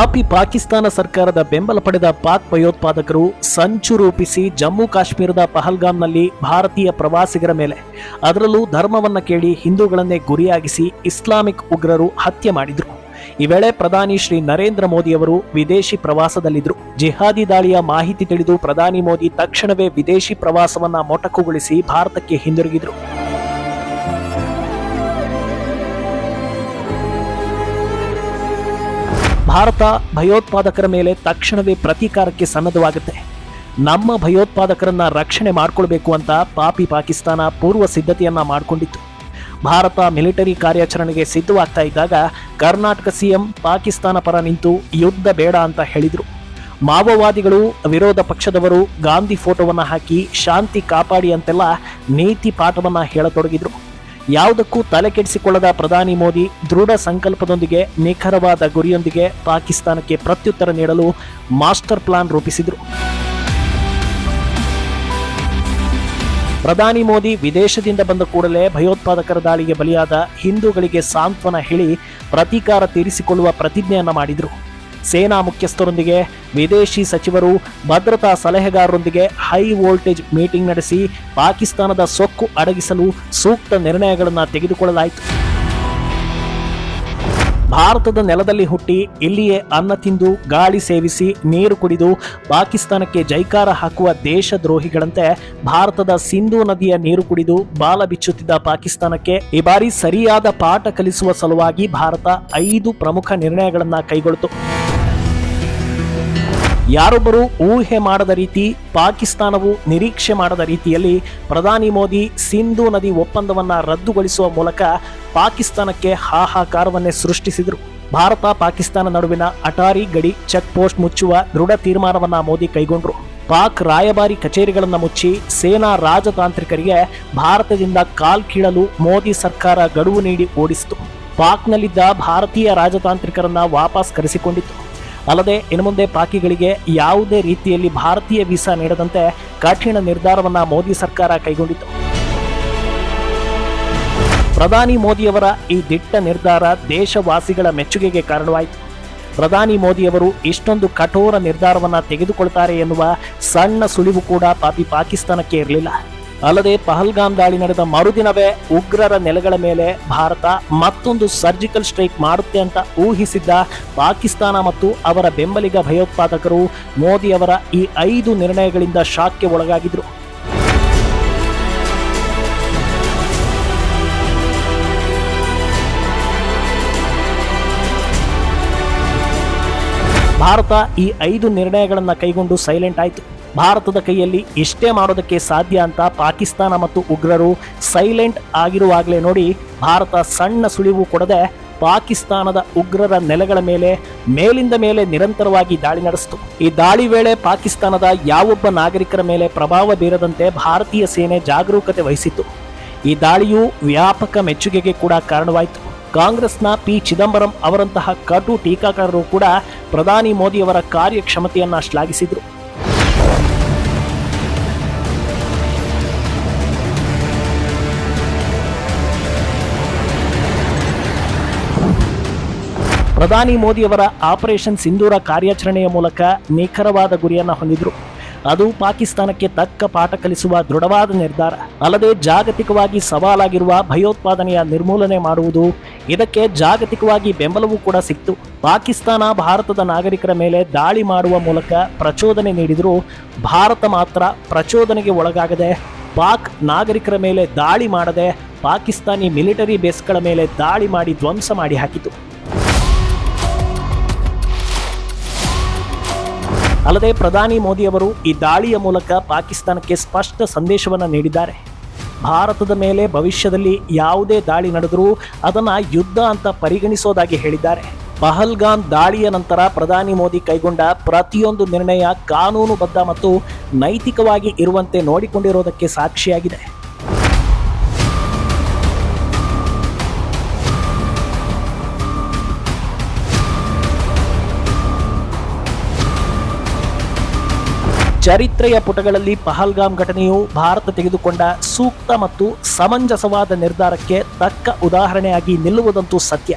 ಪಾಪಿ ಪಾಕಿಸ್ತಾನ ಸರ್ಕಾರದ ಬೆಂಬಲ ಪಡೆದ ಪಾಕ್ ಭಯೋತ್ಪಾದಕರು ಸಂಚು ರೂಪಿಸಿ ಜಮ್ಮು ಕಾಶ್ಮೀರದ ಪಹಲ್ಗಾಮ್ನಲ್ಲಿ ಭಾರತೀಯ ಪ್ರವಾಸಿಗರ ಮೇಲೆ. ಅದರಲ್ಲೂ ಧರ್ಮವನ್ನ ಕೇಳಿ ಹಿಂದೂಗಳನ್ನೇ ಗುರಿಯಾಗಿಸಿ ಇಸ್ಲಾಮಿಕ್ ಉಗ್ರರು ಹತ್ಯೆ ಮಾಡಿದ್ರು. ಈ ವೇಳೆ ಪ್ರಧಾನಿ ಶ್ರೀ ನರೇಂದ್ರ ಮೋದಿ ಅವರು ವಿದೇಶಿ ಪ್ರವಾಸದಲ್ಲಿದ್ದರು ಜಿಹಾದಿ ದಾಳಿಯ ಮಾಹಿತಿ ತಿಳಿದು ಪ್ರಧಾನಿ ಮೋದಿ ತಕ್ಷಣವೇ ವಿದೇಶಿ ಪ್ರವಾಸವನ್ನ ಮೊಟಕುಗೊಳಿಸಿ ಭಾರತಕ್ಕೆ ಹಿಂದಿರುಗಿದ್ರು. ಭಾರತ ಭಯೋತ್ಪಾದಕರ ಮೇಲೆ ತಕ್ಷಣವೇ ಪ್ರತೀಕಾರಕ್ಕೆ ಸನ್ನದ್ಧವಾಗುತ್ತೆ. ನಮ್ಮ ಭಯೋತ್ಪಾದಕರನ್ನ ರಕ್ಷಣೆ ಮಾಡಿಕೊಳ್ಬೇಕು ಅಂತ ಪಾಪಿ ಪಾಕಿಸ್ತಾನ ಪೂರ್ವ ಸಿದ್ಧತೆಯನ್ನ ಮಾಡಿಕೊಂಡಿತ್ತು. ಭಾರತ ಮಿಲಿಟರಿ ಕಾರ್ಯಾಚರಣೆಗೆ ಸಿದ್ಧವಾಗ್ತಾ ಇದ್ದಾಗ ಕರ್ನಾಟಕ ಸಿಎಂ ಪಾಕಿಸ್ತಾನ ಪರ ನಿಂತು ಯುದ್ಧ ಬೇಡ ಅಂತ ಹೇಳಿದರು. ಮಾವೋವಾದಿಗಳು, ವಿರೋಧ ಪಕ್ಷದವರು ಗಾಂಧಿ ಫೋಟೋವನ್ನು ಹಾಕಿ ಶಾಂತಿ ಕಾಪಾಡಿ ಅಂತೆಲ್ಲ ನೀತಿ ಪಾಠವನ್ನು ಹೇಳತೊಡಗಿದ್ರು. ಯಾವುದಕ್ಕೂ ತಲೆ ಕೆಡಿಸಿಕೊಳ್ಳದ ಪ್ರಧಾನಿ ಮೋದಿ ದೃಢ ಸಂಕಲ್ಪದೊಂದಿಗೆ, ನಿಖರವಾದ ಗುರಿಯೊಂದಿಗೆ ಪಾಕಿಸ್ತಾನಕ್ಕೆ ಪ್ರತ್ಯುತ್ತರ ನೀಡಲು ಮಾಸ್ಟರ್ ಪ್ಲಾನ್ ರೂಪಿಸಿದರು. ಪ್ರಧಾನಿ ಮೋದಿ ವಿದೇಶದಿಂದ ಬಂದ ಕೂಡಲೇ ಭಯೋತ್ಪಾದಕರ ದಾಳಿಗೆ ಬಲಿಯಾದ ಹಿಂದೂಗಳಿಗೆ ಸಾಂತ್ವನ ಹೇಳಿ ಪ್ರತೀಕಾರ ತೀರಿಸಿಕೊಳ್ಳುವ ಪ್ರತಿಜ್ಞೆಯನ್ನು ಮಾಡಿದರು. ಸೇನಾ ಮುಖ್ಯಸ್ಥರೊಂದಿಗೆ ವಿದೇಶಿ ಸಚಿವರು ಭದ್ರತಾ ಸಲಹೆಗಾರರೊಂದಿಗೆ ಹೈ ವೋಲ್ಟೇಜ್ ಮೀಟಿಂಗ್ ನಡೆಸಿ ಪಾಕಿಸ್ತಾನದ ಸೊಕ್ಕು ಅಡಗಿಸಲು ಸೂಕ್ತ ನಿರ್ಣಯಗಳನ್ನು ತೆಗೆದುಕೊಳ್ಳಲಾಯಿತು. ಭಾರತದ ನೆಲದಲ್ಲಿ ಹುಟ್ಟಿ ಇಲ್ಲಿಯೇ ಅನ್ನ ತಿಂದು ಗಾಳಿ ಸೇವಿಸಿ ನೀರು ಕುಡಿದು ಪಾಕಿಸ್ತಾನಕ್ಕೆ ಜೈಕಾರ ಹಾಕುವ ದೇಶದ್ರೋಹಿಗಳಂತೆ ಭಾರತದ ಸಿಂಧೂ ನದಿಯ ನೀರು ಕುಡಿದು ಬಾಲ ಬಿಚ್ಚುತ್ತಿದ್ದ ಪಾಕಿಸ್ತಾನಕ್ಕೆ ಈ ಬಾರಿ ಸರಿಯಾದ ಪಾಠ ಕಲಿಸುವ ಸಲುವಾಗಿ ಭಾರತ ಐದು ಪ್ರಮುಖ ನಿರ್ಣಯಗಳನ್ನು ಕೈಗೊಳ್ಳಿತು ಯಾರೊಬ್ಬರು ಊಹೆ ಮಾಡದ ರೀತಿ, ಪಾಕಿಸ್ತಾನವು ನಿರೀಕ್ಷೆ ಮಾಡದ ರೀತಿಯಲ್ಲಿ ಪ್ರಧಾನಿ ಮೋದಿ ಸಿಂಧೂ ನದಿ ಒಪ್ಪಂದವನ್ನು ರದ್ದುಗೊಳಿಸುವ ಮೂಲಕ ಪಾಕಿಸ್ತಾನಕ್ಕೆ ಹಾಹಾಕಾರವನ್ನೇ ಸೃಷ್ಟಿಸಿದರು. ಭಾರತ, ಪಾಕಿಸ್ತಾನ ನಡುವಿನ ಅಟಾರಿ ಗಡಿ ಚೆಕ್ ಪೋಸ್ಟ್ ಮುಚ್ಚುವ ದೃಢ ತೀರ್ಮಾನವನ್ನು ಮೋದಿ ಕೈಗೊಂಡರು. ಪಾಕ್ ರಾಯಭಾರಿ ಕಚೇರಿಗಳನ್ನು ಮುಚ್ಚಿ ಸೇನಾ ರಾಜತಾಂತ್ರಿಕರಿಗೆ ಭಾರತದಿಂದ ಕಾಲ್ ಕೀಳಲು ಮೋದಿ ಸರ್ಕಾರ ಗಡುವು ನೀಡಿ ಓಡಿಸಿತು. ಪಾಕ್ನಲ್ಲಿದ್ದ ಭಾರತೀಯ ರಾಜತಾಂತ್ರಿಕರನ್ನ ವಾಪಸ್ ಕರೆಸಿಕೊಂಡಿತ್ತು ಅಲ್ಲದೆ ಇನ್ನು ಮುಂದೆ ಪಾಕಿಗಳಿಗೆ ಯಾವುದೇ ರೀತಿಯಲ್ಲಿ ಭಾರತೀಯ ವೀಸಾ ನೀಡದಂತೆ ಕಠಿಣ ನಿರ್ಧಾರವನ್ನು ಮೋದಿ ಸರ್ಕಾರ ಕೈಗೊಂಡಿತು ಪ್ರಧಾನಿ ಮೋದಿಯವರ ಈ ದಿಟ್ಟ ನಿರ್ಧಾರ ದೇಶವಾಸಿಗಳ ಮೆಚ್ಚುಗೆಗೆ ಕಾರಣವಾಯಿತು. ಪ್ರಧಾನಿ ಮೋದಿಯವರು ಇಷ್ಟೊಂದು ಕಠೋರ ನಿರ್ಧಾರವನ್ನು ತೆಗೆದುಕೊಳ್ತಾರೆ ಎನ್ನುವ ಸಣ್ಣ ಸುಳಿವು ಕೂಡ ಪಾಪಿ ಪಾಕಿಸ್ತಾನಕ್ಕೆ ಇರಲಿಲ್ಲ. ಅಲ್ಲದೆ ಪಹಲ್ಗಾಮ್ ದಾಳಿ ನಡೆದ ಮರುದಿನವೇ ಉಗ್ರರ ನೆಲೆಗಳ ಮೇಲೆ ಭಾರತ ಮತ್ತೊಂದು ಸರ್ಜಿಕಲ್ ಸ್ಟ್ರೈಕ್ ಮಾಡುತ್ತೆ ಅಂತ ಊಹಿಸಿದ್ದ ಪಾಕಿಸ್ತಾನ ಮತ್ತು ಅವರ ಬೆಂಬಲಿಗ ಭಯೋತ್ಪಾದಕರು ಮೋದಿಯವರ ಈ ಐದು ನಿರ್ಣಯಗಳಿಂದ ಶಾಕ್ಗೆ ಒಳಗಾಗಿದ್ರು. ಭಾರತ ಈ ಐದು ನಿರ್ಣಯಗಳನ್ನು ಕೈಗೊಂಡು ಸೈಲೆಂಟ್ ಆಯಿತು. ಭಾರತದ ಕೈಯಲ್ಲಿ ಇಷ್ಟೇ ಮಾಡೋದಕ್ಕೆ ಸಾಧ್ಯ ಅಂತ ಪಾಕಿಸ್ತಾನ ಮತ್ತು ಉಗ್ರರು ಸೈಲೆಂಟ್ ಆಗಿರುವಾಗಲೇ ನೋಡಿ ಭಾರತ ಸಣ್ಣ ಸುಳಿವು ಕೊಡದೆ ಪಾಕಿಸ್ತಾನದ ಉಗ್ರರ ನೆಲೆಗಳ ಮೇಲೆ, ಮೇಲಿಂದ ಮೇಲೆ ನಿರಂತರವಾಗಿ ದಾಳಿ ನಡೆಸಿತು. ಈ ದಾಳಿ ವೇಳೆ ಪಾಕಿಸ್ತಾನದ ಯಾವೊಬ್ಬ ನಾಗರಿಕರ ಮೇಲೆ ಪ್ರಭಾವ ಬೀರದಂತೆ ಭಾರತೀಯ ಸೇನೆ ಜಾಗರೂಕತೆ ವಹಿಸಿತು ಈ ದಾಳಿಯು ವ್ಯಾಪಕ ಮೆಚ್ಚುಗೆಗೆ ಕೂಡ ಕಾರಣವಾಯಿತು. ಕಾಂಗ್ರೆಸ್ನ ಪಿ. ಚಿದಂಬರಂ ಅವರಂತಹ ಕಟು ಟೀಕಾಕಾರರು ಕೂಡ ಪ್ರಧಾನಿ ಮೋದಿಯವರ ಕಾರ್ಯಕ್ಷಮತೆಯನ್ನ ಶ್ಲಾಘಿಸಿದರು. ಪ್ರಧಾನಿ ಮೋದಿಯವರ ಆಪರೇಷನ್ ಸಿಂಧೂರ ಕಾರ್ಯಾಚರಣೆಯ ಮೂಲಕ ನಿಖರವಾದ ಗುರಿಯನ್ನು ಹೊಂದಿದ್ರು. ಅದು ಪಾಕಿಸ್ತಾನಕ್ಕೆ ತಕ್ಕ ಪಾಠ ಕಲಿಸುವ ದೃಢವಾದ ನಿರ್ಧಾರ. ಅಲ್ಲದೆ ಜಾಗತಿಕವಾಗಿ ಸವಾಲಾಗಿರುವ ಭಯೋತ್ಪಾದನೆಯ ನಿರ್ಮೂಲನೆ ಮಾಡುವುದು ಇದಕ್ಕೆ ಜಾಗತಿಕವಾಗಿ ಬೆಂಬಲವೂ ಕೂಡ ಸಿಕ್ತು. ಪಾಕಿಸ್ತಾನ ಭಾರತದ ನಾಗರಿಕರ ಮೇಲೆ ದಾಳಿ ಮಾಡುವ ಮೂಲಕ ಪ್ರಚೋದನೆ ನೀಡಿದರೂ. ಭಾರತ ಮಾತ್ರ ಪ್ರಚೋದನೆಗೆ ಒಳಗಾಗದೆ, ಪಾಕ್ ನಾಗರಿಕರ ಮೇಲೆ ದಾಳಿ ಮಾಡದೆ, ಪಾಕಿಸ್ತಾನಿ ಮಿಲಿಟರಿ ಬೇಸ್ಗಳ ಮೇಲೆ ದಾಳಿ ಮಾಡಿ ಧ್ವಂಸ ಮಾಡಿ ಹಾಕಿತು. ಅಲ್ಲದೆ ಪ್ರಧಾನಿ ಮೋದಿಯವರು ಈ ದಾಳಿಯ ಮೂಲಕ ಪಾಕಿಸ್ತಾನಕ್ಕೆ ಸ್ಪಷ್ಟ ಸಂದೇಶವನ್ನು ನೀಡಿದ್ದಾರೆ. ಭಾರತದ ಮೇಲೆ ಭವಿಷ್ಯದಲ್ಲಿ ಯಾವುದೇ ದಾಳಿ ನಡೆದರೂ ಅದನ್ನು ಯುದ್ಧ ಅಂತ ಪರಿಗಣಿಸೋದಾಗಿ ಹೇಳಿದ್ದಾರೆ. ಪಹಲ್ಗಾನ್ ದಾಳಿಯ ನಂತರ ಪ್ರಧಾನಿ ಮೋದಿ ಕೈಗೊಂಡ ಪ್ರತಿಯೊಂದು ನಿರ್ಣಯ ಕಾನೂನುಬದ್ಧ ಮತ್ತು ನೈತಿಕವಾಗಿ ಇರುವಂತೆ ನೋಡಿಕೊಂಡಿರೋದಕ್ಕೆ ಸಾಕ್ಷಿಯಾಗಿದೆ. ಚರಿತ್ರೆಯ ಪುಟಗಳಲ್ಲಿ ಪಹಲ್ಗಾಮ್ ಘಟನೆಯು ಭಾರತ ತೆಗೆದುಕೊಂಡ ಸೂಕ್ತ ಮತ್ತು ಸಮಂಜಸವಾದ ನಿರ್ಧಾರಕ್ಕೆ ತಕ್ಕ ಉದಾಹರಣೆಯಾಗಿ ನಿಲ್ಲುವುದಂತೂ ಸತ್ಯ.